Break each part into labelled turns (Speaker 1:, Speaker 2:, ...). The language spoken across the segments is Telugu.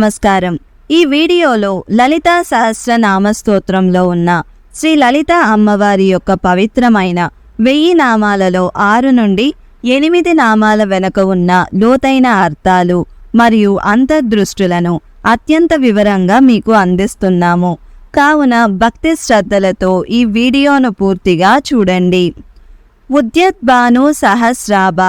Speaker 1: నమస్కారం. ఈ వీడియోలో లలితా సహస్రనామ స్తోత్రంలో ఉన్న శ్రీ లలిత అమ్మవారి యొక్క పవిత్రమైన వెయ్యి నామాలలో ఆరు నుండి ఎనిమిది నామాల వెనుక ఉన్న లోతైన అర్థాలు మరియు అంతర్దృష్టులను అత్యంత వివరంగా మీకు అందిస్తున్నాము. కావున భక్తి శ్రద్ధలతో ఈ వీడియోను పూర్తిగా చూడండి. ఉద్యద్భాను సహస్రాభ.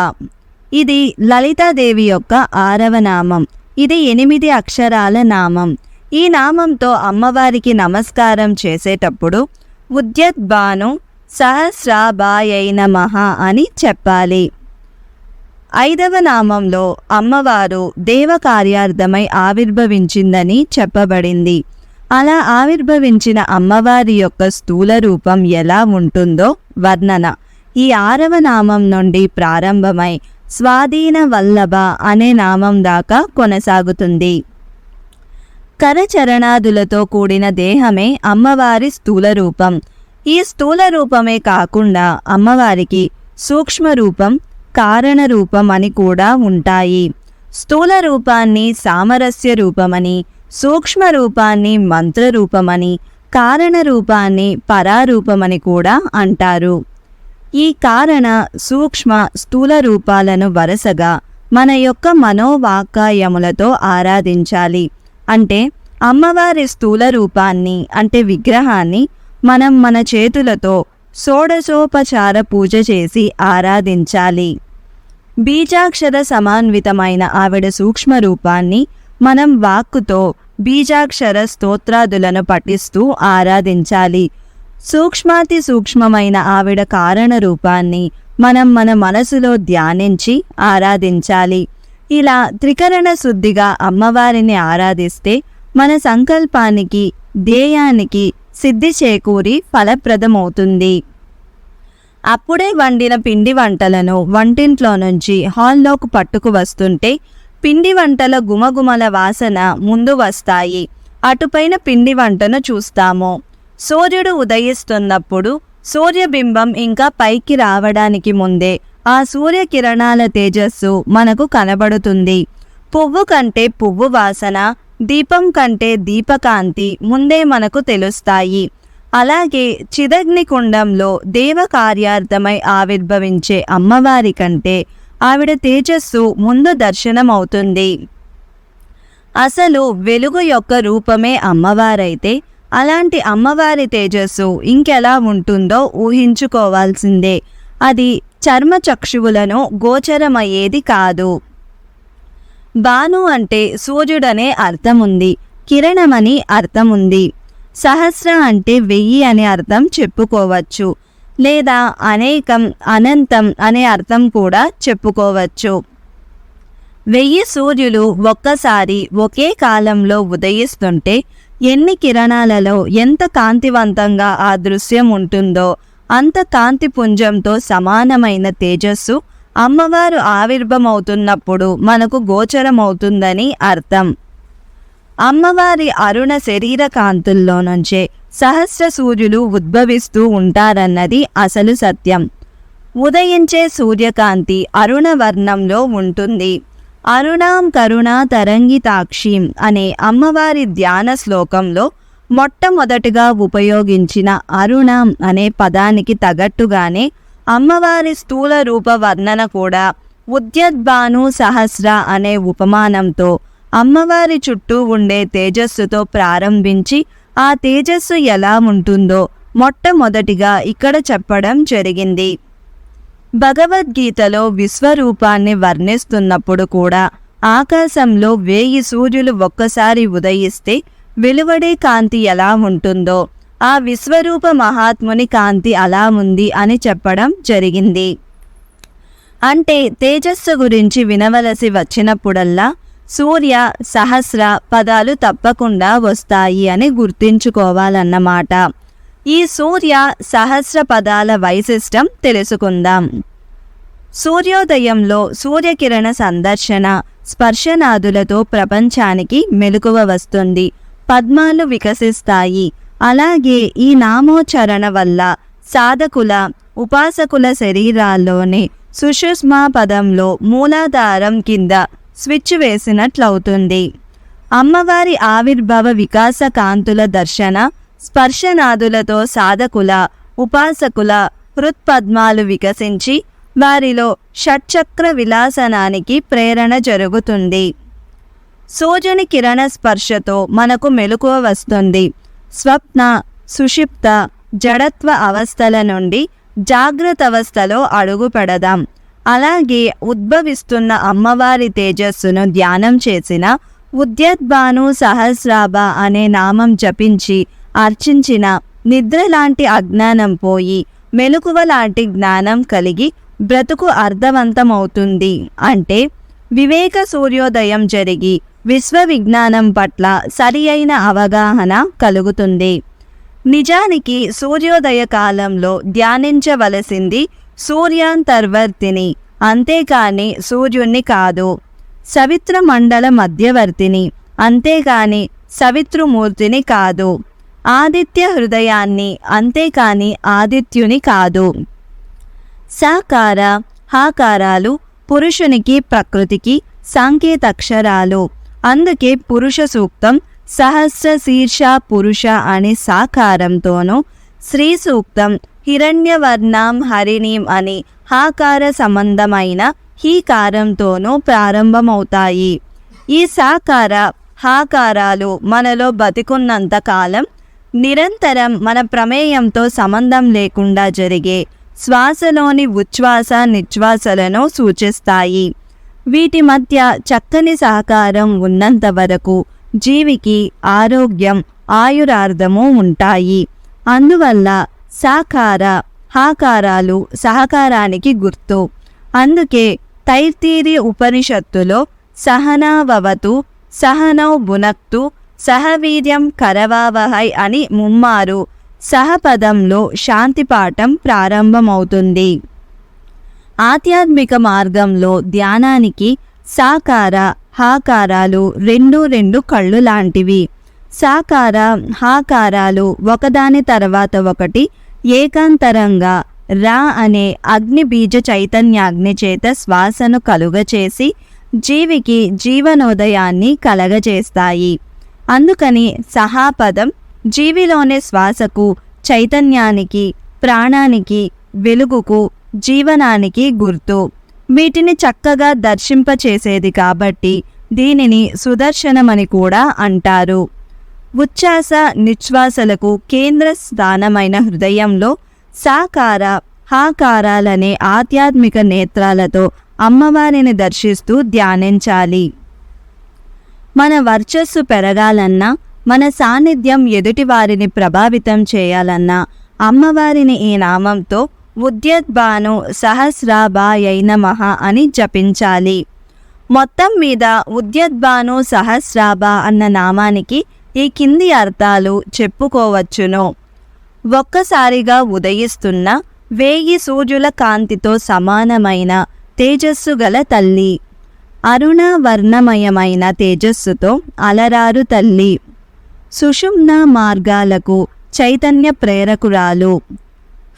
Speaker 1: ఇది లలితాదేవి యొక్క ఆరవ నామం. ఇది ఎనిమిది అక్షరాల నామం. ఈ నామంతో అమ్మవారికి నమస్కారం చేసేటప్పుడు ఉద్యద్భాను సహస్రాబాయై నమః అని చెప్పాలి. ఐదవ నామంలో అమ్మవారు దేవ కార్యార్థమై ఆవిర్భవించిందని చెప్పబడింది. అలా ఆవిర్భవించిన అమ్మవారి యొక్క స్థూల రూపం ఎలా ఉంటుందో వర్ణన. ఈ ఆరవ నామం నుండి ప్రారంభమై స్వాధీన వల్లభ అనే నామం దాకా కొనసాగుతుంది. కరచరణాదులతో కూడిన దేహమే అమ్మవారి స్థూల రూపం. ఈ స్థూల రూపమే కాకుండా అమ్మవారికి సూక్ష్మ రూపం కారణ రూపం అని కూడా ఉంటాయి. స్థూల రూపాన్ని సామరస్య రూపమని సూక్ష్మ రూపాన్ని మంత్ర రూపమని కారణ రూపాన్ని పరారూపమని కూడా అంటారు. ఈ కారణ సూక్ష్మ స్థూల రూపాలను వరుసగా మన యొక్క మనోవాకాయములతో ఆరాధించాలి. అంటే అమ్మవారి స్థూల రూపాన్ని అంటే విగ్రహాన్ని మనం మన చేతులతో షోడశోపచార పూజ చేసి ఆరాధించాలి. బీజాక్షర సమాన్వితమైన ఆవిడ సూక్ష్మ రూపాన్ని మనం వాక్కుతో బీజాక్షర స్తోత్రాదులను పఠిస్తూ ఆరాధించాలి. సూక్ష్మాతి సూక్ష్మమైన ఆవిడ కారణ రూపాన్ని మనం మన మనసులో ధ్యానించి ఆరాధించాలి. ఇలా త్రికరణ శుద్ధిగా అమ్మవారిని ఆరాధిస్తే మన సంకల్పానికి ధ్యేయానికి సిద్ధి చేకూరి ఫలప్రదమవుతుంది. అప్పుడే వండిన పిండి వంటలను వంటింట్లో నుంచి హాల్లోకి పట్టుకు వస్తుంటే పిండి వంటల గుమగుమల వాసన ముందు వస్తాయి. అటుపైన పిండి వంటను చూస్తాము. సూర్యుడు ఉదయిస్తున్నప్పుడు సూర్యబింబం ఇంకా పైకి రావడానికి ముందే ఆ సూర్యకిరణాల తేజస్సు మనకు కనబడుతుంది. పువ్వు కంటే పువ్వు వాసన దీపం కంటే దీపకాంతి ముందే మనకు తెలుస్తాయి. అలాగే చిదగ్ని కుండంలో దేవ కార్యార్థమై ఆవిర్భవించే అమ్మవారి కంటే ఆవిడ తేజస్సు ముందు దర్శనమవుతుంది. అసలు వెలుగు యొక్క రూపమే అమ్మవారైతే అలాంటి అమ్మవారి తేజస్సు ఇంకెలా ఉంటుందో ఊహించుకోవాల్సిందే. అది చర్మ చక్షువులను గోచరమయ్యేది కాదు. బాను అంటే సూర్యుడనే అర్థముంది కిరణమని అర్థముంది. సహస్ర అంటే వెయ్యి అనే అర్థం చెప్పుకోవచ్చు లేదా అనేకం అనంతం అనే అర్థం కూడా చెప్పుకోవచ్చు. వెయ్యి సూర్యులు ఒక్కసారి ఒకే కాలంలో ఉదయిస్తుంటే ఎన్ని కిరణాలలో ఎంత కాంతివంతంగా ఆ దృశ్యం ఉంటుందో అంత కాంతి పుంజంతో సమానమైన తేజస్సు అమ్మవారు ఆవిర్భమవుతున్నప్పుడు మనకు గోచరమవుతుందని అర్థం. అమ్మవారి అరుణ శరీర కాంతుల్లో నుంచే సహస్ర సూర్యులు ఉద్భవిస్తూ ఉంటారన్నది అసలు సత్యం. ఉదయించే సూర్యకాంతి అరుణ వర్ణంలో ఉంటుంది. అరుణాం కరుణా తరంగితాక్షీం అనే అమ్మవారి ధ్యాన శ్లోకంలో మొట్టమొదటిగా ఉపయోగించిన అరుణాం అనే పదానికి తగట్టుగానే అమ్మవారి స్థూల రూప వర్ణన కూడా ఉద్యద్భాను సహస్ర అనే ఉపమానంతో అమ్మవారి చుట్టూ ఉండే తేజస్సుతో ప్రారంభించి ఆ తేజస్సు ఎలా ఉంటుందో మొట్టమొదటిగా ఇక్కడ చెప్పడం జరిగింది. భగవద్గీతలో విశ్వరూపాన్ని వర్ణిస్తున్నప్పుడు కూడా ఆకాశంలో వేయి సూర్యులు ఒక్కసారి ఉదయిస్తే వెలువడే కాంతి ఎలా ఉంటుందో ఆ విశ్వరూప మహాత్ముని కాంతి అలా ఉంది అని చెప్పడం జరిగింది. అంటే తేజస్సు గురించి వినవలసి వచ్చినప్పుడల్లా సూర్య సహస్ర పదాలు తప్పకుండా వస్తాయి అని గుర్తుంచుకోవాలన్నమాట. ఈ సూర్య సహస్ర పదాల వైశిష్టం తెలుసుకుందాం. సూర్యోదయంలో సూర్యకిరణ సందర్శన స్పర్శనాదులతో ప్రపంచానికి మెలకువ వస్తుంది. పద్మాలు వికసిస్తాయి. అలాగే ఈ నామోచరణ వల్ల సాధకుల ఉపాసకుల శరీరాల్లోనే సుషుష్మా పదంలో మూలాధారం కింద స్విచ్ వేసినట్లవుతుంది. అమ్మవారి ఆవిర్భావ వికాస కాంతుల దర్శన స్పర్శనాదులతో సాధకుల ఉపాసకుల హృత్పద్మాలు వికసించి వారిలో షట్చక్ర విలాసనానికి ప్రేరణ జరుగుతుంది. సూర్యుని కిరణ స్పర్శతో మనకు మెలకువ వస్తుంది. స్వప్న సుషిప్త జడత్వ అవస్థల నుండి జాగ్రత్త అవస్థలో అడుగు పెడదాం. అలాగే ఉద్భవిస్తున్న అమ్మవారి తేజస్సును ధ్యానం చేసిన ఉద్యద్భాను సహస్రాభ అనే నామం జపించి అర్చించిన నిద్ర లాంటి అజ్ఞానం పోయి మెలకువ లాంటి జ్ఞానం కలిగి బ్రతుకు అర్థవంతమవుతుంది. అంటే వివేక సూర్యోదయం జరిగి విశ్వ విజ్ఞానం పట్ల సరి అయిన అవగాహన కలుగుతుంది. నిజానికి సూర్యోదయ కాలంలో ధ్యానించవలసింది సూర్యాంతర్వర్తిని అంతేకాని సూర్యుణ్ణి కాదు. సవిత్ర మండల మధ్యవర్తిని అంతేకాని సవిత్రుమూర్తిని కాదు. ఆదిత్య హృదయాన్ని అంతేకాని ఆదిత్యుని కాదు. సాకార హాకారాలు పురుషునికి ప్రకృతికి సాంకేతక్షరాలు. అందుకే పురుష సూక్తం సహస్ర శీర్ష పురుష అనే సాకారంతోనూ స్త్రీ సూక్తం హిరణ్యవర్ణం హరిణీం అని హాకార సంబంధమైన హీకారంతోనూ ప్రారంభమవుతాయి. ఈ సాకార హాకారాలు మనలో బతికున్నంత కాలం నిరంతరం మన ప్రమేయంతో సంబంధం లేకుండా జరిగే శ్వాసలోని ఉచ్ఛ్వాస నిశ్వాసలను సూచిస్తాయి. వీటి మధ్య చక్కని సహకారం ఉన్నంత వరకు జీవికి ఆరోగ్యం ఆయురార్థము ఉంటాయి. అందువల్ల సాకార హాకారాలు సహకారానికి గుర్తు. అందుకే తైర్తీరి ఉపనిషత్తులో సహనావవతు సహనౌ బునక్తు సహవీర్యం కరవావహై అని ముమ్మారు. సహపదంలో శాంతి పాఠం ప్రారంభమవుతుంది. ఆధ్యాత్మిక మార్గంలో ధ్యానానికి సాకార హాకారాలు రెండు రెండు కళ్ళు లాంటివి. సాకార హాకారాలు ఒకదాని తర్వాత ఒకటి ఏకాంతరంగా రా అనే అగ్ని బీజ చైతన్యాగ్ని చేత శ్వాసను కలుగచేసి జీవికి జీవనోదయాన్ని కలగజేస్తాయి. అందుకని సహాపదం జీవిలోని శ్వాసకు చైతన్యానికి ప్రాణానికి వెలుగుకు జీవనానికి గుర్తు. వీటిని చక్కగా దర్శింపచేసేది కాబట్టి దీనిని సుదర్శనమని కూడా అంటారు. ఉచ్ఛ్వాస నిశ్వాసలకు కేంద్ర స్థానమైన హృదయంలో సాకార హాకారాలనే ఆధ్యాత్మిక నేత్రాలతో అమ్మవారిని దర్శిస్తూ ధ్యానించాలి. మన వర్చస్సు పెరగాలన్నా మన సాన్నిధ్యం ఎదుటివారిని ప్రభావితం చేయాలన్నా అమ్మవారిని ఈ నామంతో ఉద్యద్భాను సహస్రాబాయై నమః అని జపించాలి. మొత్తం మీద ఉద్యద్భాను సహస్రాభ అన్న నామానికి ఈ కింది అర్థాలు చెప్పుకోవచ్చును. ఒక్కసారిగా ఉదయిస్తున్న వేయి సూర్యుల కాంతితో సమానమైన తేజస్సు గల తల్లి. అరుణ వర్ణమయమైన తేజస్సుతో అలరారు తల్లి. సుషుమ్న మార్గాలకు చైతన్య ప్రేరకురాలు.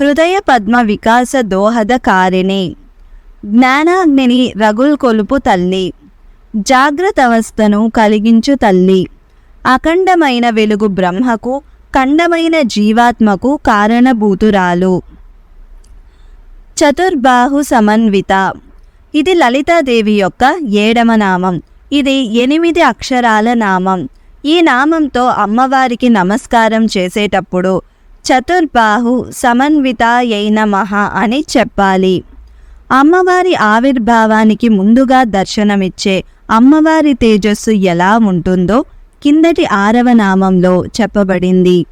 Speaker 1: హృదయ పద్మ వికాస దోహదకారిణి జ్ఞానాగ్నిని రగుల్ కొలుపు తల్లి. జాగ్రత్త అవస్థను కలిగించు తల్లి. అఖండమైన వెలుగు బ్రహ్మకు ఖండమైన జీవాత్మకు కారణభూతురాలు. చతుర్బాహు సమన్విత. ఇది లలితాదేవి యొక్క ఏడమ నామం. ఇది ఎనిమిది అక్షరాల నామం. ఈ నామంతో అమ్మవారికి నమస్కారం చేసేటప్పుడు చతుర్బాహు సమన్విత నమః అని చెప్పాలి. అమ్మవారి ఆవిర్భావానికి ముందుగా దర్శనమిచ్చే అమ్మవారి తేజస్సు ఎలా ఉంటుందో కిందటి ఆరవ నామంలో చెప్పబడింది.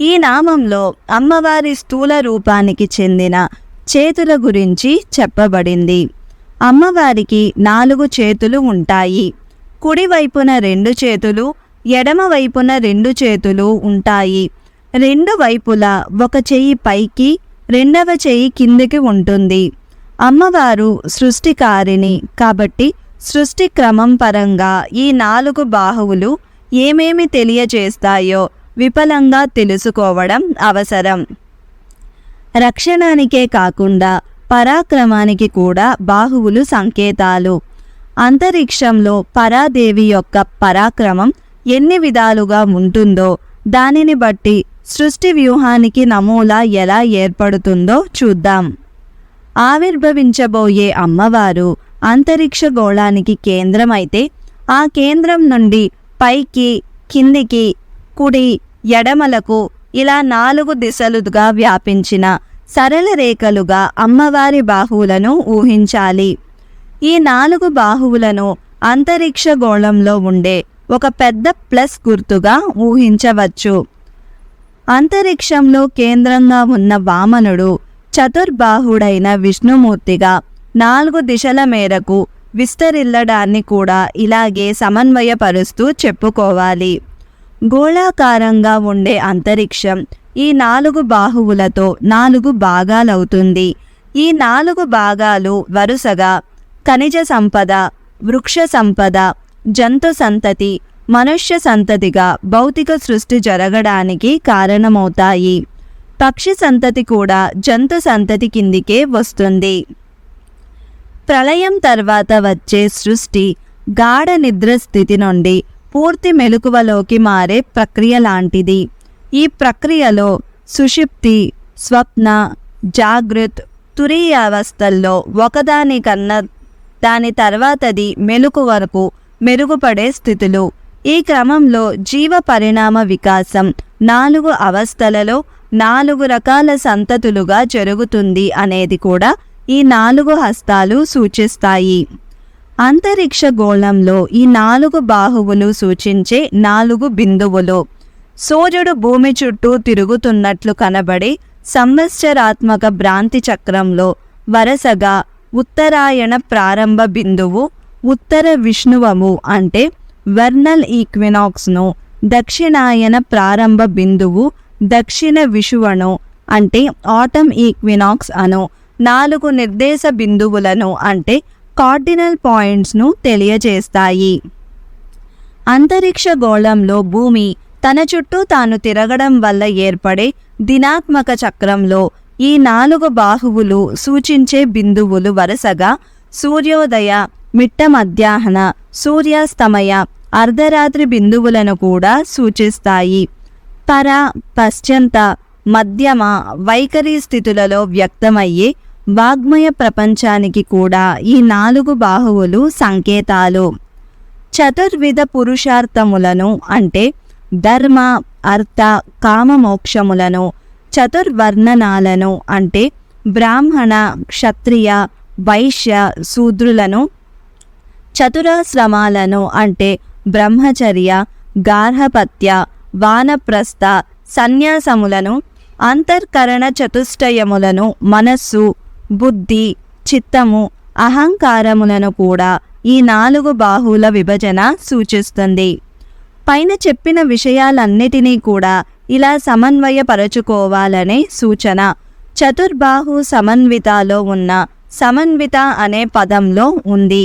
Speaker 1: ఈ నామంలో అమ్మవారి స్థూల రూపానికి చెందిన చేతుల గురించి చెప్పబడింది. అమ్మవారికి నాలుగు చేతులు ఉంటాయి. కుడివైపున రెండు చేతులు ఎడమ వైపున రెండు చేతులు ఉంటాయి. రెండు వైపులా ఒక చెయ్యి పైకి రెండవ చెయ్యి కిందికి ఉంటుంది. అమ్మవారు సృష్టికారిణి కాబట్టి సృష్టి క్రమం పరంగా ఈ నాలుగు బాహువులు ఏమేమి తెలియజేస్తాయో విఫలంగా తెలుసుకోవడం అవసరం. రక్షణానికే కాకుండా పరాక్రమానికి కూడా బాహువులు సంకేతాలు. అంతరిక్షంలో పరాదేవి యొక్క పరాక్రమం ఎన్ని విధాలుగా ఉంటుందో దానిని బట్టి సృష్టి వ్యూహానికి నమూలా ఎలా ఏర్పడుతుందో చూద్దాం. ఆవిర్భవించబోయే అమ్మవారు అంతరిక్ష గోళానికి కేంద్రమైతే ఆ కేంద్రం నుండి పైకి కిందికి కుడి ఎడమలకు ఇలా నాలుగు దిశలుగా వ్యాపించిన సరళ రేఖలుగా అమ్మవారి బాహువులను ఊహించాలి. ఈ నాలుగు బాహువులను అంతరిక్ష గోళంలో ఉండే ఒక పెద్ద ప్లస్ గుర్తుగా ఊహించవచ్చు. అంతరిక్షంలో కేంద్రంగా ఉన్న వామనుడు చతుర్బాహుడైన విష్ణుమూర్తిగా నాలుగు దిశల మేరకు విస్తరిల్లడాన్ని కూడా ఇలాగే సమన్వయపరుస్తూ చెప్పుకోవాలి. గోళాకారంగా ఉండే అంతరిక్షం ఈ నాలుగు బాహువులతో నాలుగు భాగాలవుతుంది. ఈ నాలుగు భాగాలు వరుసగా ఖనిజ సంపద వృక్ష సంపద జంతు సంతతి మనుష్య సంతతిగా భౌతిక సృష్టి జరగడానికి కారణమవుతాయి. పక్షి సంతతి కూడా జంతు సంతతి కిందికే వస్తుంది. ప్రళయం తర్వాత వచ్చే సృష్టి గాఢ నిద్ర స్థితి నుండి పూర్తి మెలకువలోకి మారే ప్రక్రియ లాంటిది. ఈ ప్రక్రియలో సుషిప్తి స్వప్న జాగృత్ తురీయ అవస్థల్లో ఒకదానికన్నా దాని తర్వాతది మెలుకు వరకు మెరుగుపడే స్థితులు. ఈ క్రమంలో జీవ పరిణామ వికాసం నాలుగు అవస్థలలో నాలుగు రకాల సంతతులుగా జరుగుతుంది అనేది కూడా ఈ నాలుగు హస్తాలు సూచిస్తాయి. అంతరిక్ష గోళంలో ఈ నాలుగు బాహువులు సూచించే నాలుగు బిందువులు. సూర్యుడు భూమి చుట్టూ తిరుగుతున్నట్లు కనబడే సంవత్సరాత్మక భ్రాంతి చక్రంలో వరుసగా ఉత్తరాయణ ప్రారంభ బిందువు ఉత్తర విష్ణువము అంటే వెర్నల్ ఈక్వినాక్స్ను దక్షిణాయన ప్రారంభ బిందువు దక్షిణ విషువను అంటే ఆటమ్ ఈక్వినాక్స్ అను నాలుగు నిర్దేశ బిందువులను అంటే కార్డినల్ పాయింట్స్ను తెలియజేస్తాయి. అంతరిక్ష గోళంలో భూమి తన చుట్టూ తాను తిరగడం వల్ల ఏర్పడే దినాత్మక చక్రంలో ఈ నాలుగు బాహువులు సూచించే బిందువులు వరుసగా సూర్యోదయ మిట్ట మధ్యాహ్న సూర్యాస్తమయ అర్ధరాత్రి బిందువులను కూడా సూచిస్తాయి. పర పశ్చంత మధ్యమ వైఖరి స్థితులలో వ్యక్తమయ్యే వాగ్మయ ప్రపంచానికి కూడా ఈ నాలుగు బాహువులు సంకేతాలు. చతుర్విధ పురుషార్థములను అంటే ధర్మ అర్థ కామమోక్షములను చతుర్వర్ణనాలను అంటే బ్రాహ్మణ క్షత్రియ వైశ్య శూద్రులను చతురాశ్రమాలను అంటే బ్రహ్మచర్య గార్హపత్య వానప్రస్థ సన్యాసములను అంతర్కరణ చతుష్టయములను మనస్సు బుద్ధి చిత్తము అహంకారములను కూడా ఈ నాలుగు బాహువుల విభజన సూచిస్తుంది. పైన చెప్పిన విషయాలన్నిటినీ కూడా ఇలా సమన్వయపరచుకోవాలనే సూచన. చతుర్బాహు సమన్వితాలో ఉన్న సమన్విత అనే పదంలో ఉంది.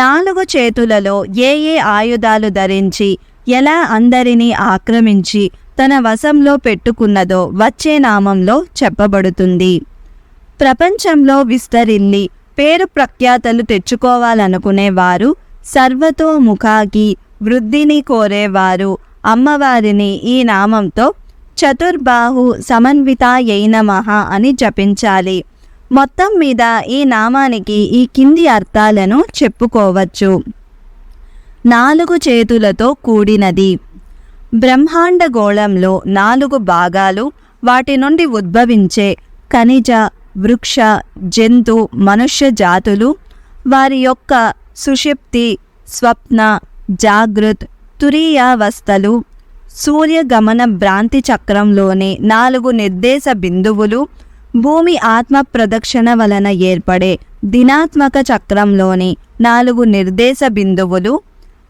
Speaker 1: నాలుగు చేతులలో ఏ ఏ ఆయుధాలు ధరించి ఎలా అందరినీ ఆక్రమించి తన వశంలో పెట్టుకున్నదో వచ్చే నామంలో చెప్పబడుతుంది. ప్రపంచంలో విస్తరిల్లి పేరు ప్రఖ్యాతలు తెచ్చుకోవాలనుకునేవారు సర్వతోముఖాకి వృద్ధిని కోరేవారు అమ్మవారిని ఈ నామంతో చతుర్బాహు సమన్వితాయై నమః అని జపించాలి. మొత్తం మీద ఈ నామానికి ఈ కింది అర్థాలను చెప్పుకోవచ్చు. నాలుగు చేతులతో కూడినది. బ్రహ్మాండ గోళంలో నాలుగు భాగాలు వాటి నుండి ఉద్భవించే ఖనిజ వృక్ష జంతు మనుష్య జాతులు వారి యొక్క సుషిప్తి స్వప్న జాగృత్ తురీయావస్థలు సూర్యగమన భ్రాంతి చక్రంలోని నాలుగు నిర్దేశ బిందువులు భూమి ఆత్మ ప్రదక్షిణ వలన ఏర్పడే దినాత్మక చక్రంలోని నాలుగు నిర్దేశ బిందువులు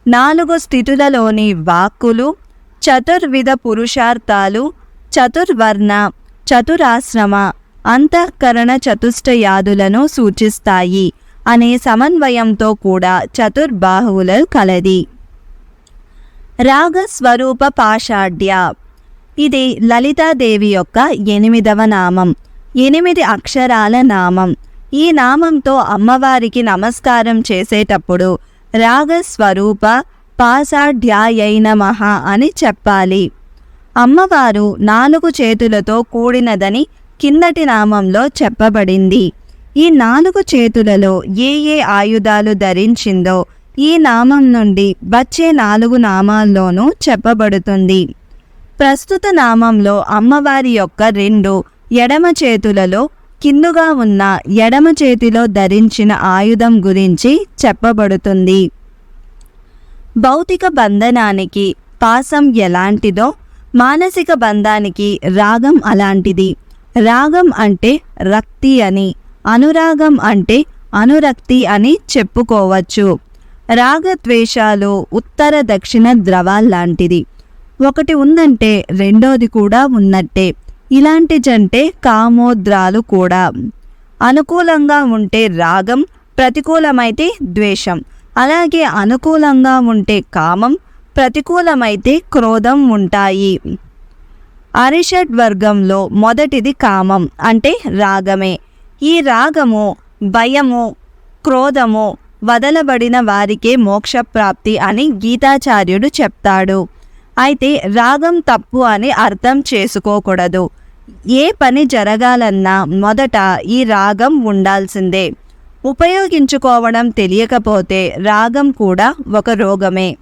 Speaker 1: నాలుగు స్థితులలోని వాక్కులు చతుర్విధ పురుషార్థాలు చతుర్వర్ణ చతురాశ్రమ అంతఃకరణ చతుష్టయాదులను సూచిస్తాయి అనే సమన్వయంతో కూడా చతుర్బాహువుల కలది. రాగస్వరూప పాషాఢ్య. ఇది లలితాదేవి యొక్క ఎనిమిదవ నామం. ఎనిమిది అక్షరాల నామం. ఈ నామంతో అమ్మవారికి నమస్కారం చేసేటప్పుడు రాగ స్వరూప పాసాఢ్యాయై నమః అని చెప్పాలి. అమ్మవారు నాలుగు చేతులతో కూడినదని కిందటి నామంలో చెప్పబడింది. ఈ నాలుగు చేతులలో ఏ ఏ ఆయుధాలు ధరించిందో ఈ నామం నుండి వచ్చే నాలుగు నామాల్లోనూ చెప్పబడుతుంది. ప్రస్తుత నామంలో అమ్మవారి యొక్క రెండు ఎడమ చేతులలో కిందుగా ఉన్న ఎడమ చేతిలో ధరించిన ఆయుధం గురించి చెప్పబడుతుంది. భౌతిక బంధనానికి పాసం ఎలాంటిదో మానసిక బంధానికి రాగం అలాంటిది. రాగం అంటే రక్తి అని అనురాగం అంటే అనురక్తి అని చెప్పుకోవచ్చు. రాగద్వేషాలు ఉత్తర దక్షిణ ద్రవాల్లాంటిది. ఒకటి ఉందంటే రెండోది కూడా ఉన్నట్టే. ఇలాంటి జంటే కామోద్రాలు కూడా. అనుకూలంగా ఉంటే రాగం ప్రతికూలమైతే ద్వేషం. అలాగే అనుకూలంగా ఉంటే కామం ప్రతికూలమైతే క్రోధం ఉంటాయి. అరిషడ్ వర్గంలో మొదటిది కామం అంటే రాగమే. ఈ రాగము భయము క్రోధము వదలబడిన వారికే మోక్షప్రాప్తి అని గీతాచార్యుడు చెప్తాడు. అయితే రాగం తప్పు అని అర్థం చేసుకోకూడదు. ఏ పని జరగాలన్నా మొదట ఈ రాగం ఉండాల్సిందే. ఉపయోగించుకోవడం తెలియకపోతే రాగం కూడా ఒక రోగమే.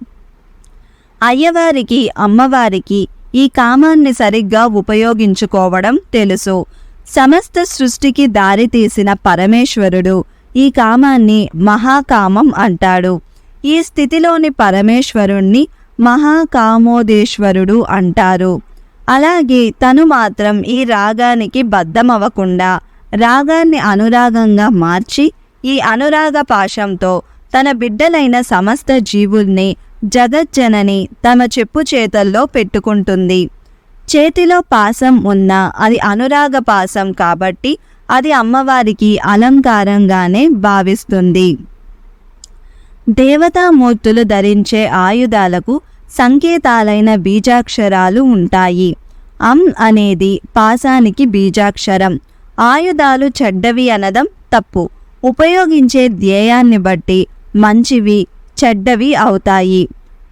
Speaker 1: అయ్యవారికి అమ్మవారికి ఈ కామాన్ని సరిగ్గా ఉపయోగించుకోవడం తెలుసు. సమస్త సృష్టికి దారి తీసిన పరమేశ్వరుడు ఈ కామాన్ని మహాకామం అంటాడు. ఈ స్థితిలోని పరమేశ్వరుణ్ణి మహాకామోదేశ్వరుడు అంటారు. అలాగే తను మాత్రం ఈ రాగానికి బద్ధమవ్వకుండా రాగాన్ని అనురాగంగా మార్చి ఈ అనురాగ పాశంతో తన బిడ్డలైన సమస్త జీవుల్ని జగజ్జనని తమ చెప్పు చేతల్లో పెట్టుకుంటుంది. చేతిలో పాసం ఉన్నా అది అనురాగ పాసం కాబట్టి అది అమ్మవారికి అలంకారంగానే భావిస్తుంది. దేవతామూర్తులు ధరించే ఆయుధాలకు సంకేతాలైన బీజాక్షరాలు ఉంటాయి. అం అనేది పాసానికి బీజాక్షరం. ఆయుధాలు చెడ్డవి అనడం తప్పు. ఉపయోగించే ధ్యేయాన్ని బట్టి మంచివి చెడ్డవి అవుతాయి.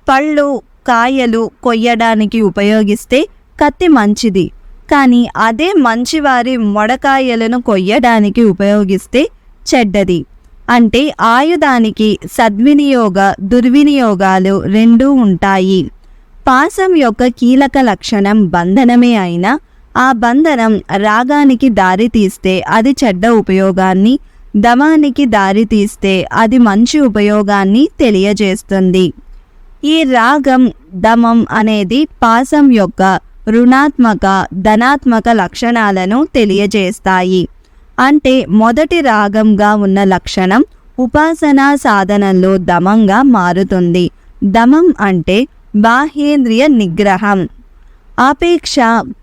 Speaker 1: పళ్ళు కాయలు కొయ్యడానికి ఉపయోగిస్తే కత్తి మంచిది. కానీ అదే మంచివారి మొడకాయలను కొయ్యడానికి ఉపయోగిస్తే చెడ్డది. అంటే ఆయుధానికి సద్వినియోగ దుర్వినియోగాలు రెండూ ఉంటాయి. పాసం యొక్క కీలక లక్షణం బంధనమే అయినా ఆ బంధనం రాగానికి దారి తీస్తే అది చెడ్డ ఉపయోగాన్ని దమానికి దారి తీస్తే అది మంచి ఉపయోగాన్ని తెలియజేస్తుంది. ఈ రాగం దమం అనేది పాసం యొక్క రుణాత్మక ధనాత్మక లక్షణాలను తెలియజేస్తాయి. అంటే మొదటి రాగంగా ఉన్న లక్షణం ఉపాసనా సాధనంలో దమంగా మారుతుంది. దమం అంటే బాహ్యేంద్రియ నిగ్రహం. ఆపేక్ష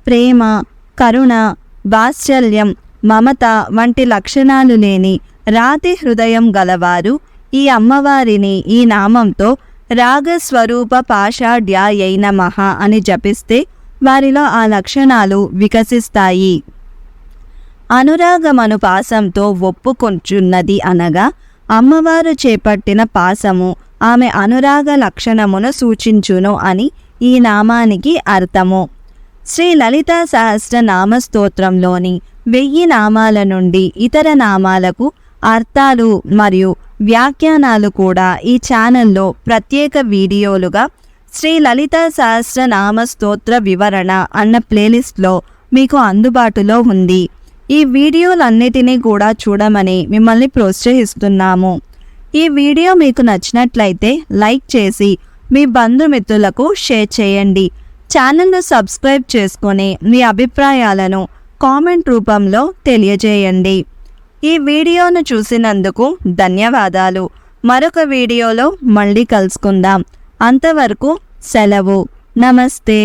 Speaker 1: ప్రేమ కరుణ వాత్సల్యం మమత వంటి లక్షణాలు లేని రాతి హృదయం గలవారు ఈ అమ్మవారిని ఈ నామంతో రాగస్వరూప పాషాఢ్యాయై నమః అని జపిస్తే వారిలో ఆ లక్షణాలు వికసిస్తాయి. అనురాగమను పాసంతో ఒప్పుకొంచున్నది అనగా అమ్మవారు చేపట్టిన పాసము ఆమె అనురాగ లక్షణమును సూచించును అని ఈ నామానికి అర్థము. శ్రీ లలితా సహస్ర నామస్తోత్రంలోని వెయ్యి నామాల నుండి ఇతర నామాలకు అర్థాలు మరియు వ్యాఖ్యానాలు కూడా ఈ ఛానల్లో ప్రత్యేక వీడియోలుగా శ్రీ లలితా సహస్ర నామస్తోత్ర వివరణ అన్న ప్లేలిస్ట్లో మీకు అందుబాటులో ఉంది. ఈ వీడియోలన్నిటినీ కూడా చూడమని మిమ్మల్ని ప్రోత్సహిస్తున్నాము. ఈ వీడియో మీకు నచ్చినట్లయితే లైక్ చేసి మీ బంధుమిత్రులకు షేర్ చేయండి. ఛానల్ను సబ్స్క్రైబ్ చేసుకొని మీ అభిప్రాయాలను కామెంట్ రూపంలో తెలియజేయండి. ఈ వీడియోను చూసినందుకు ధన్యవాదాలు. మరొక వీడియోలో మళ్ళీ కలుసుకుందాం. అంతవరకు సెలవు. నమస్తే.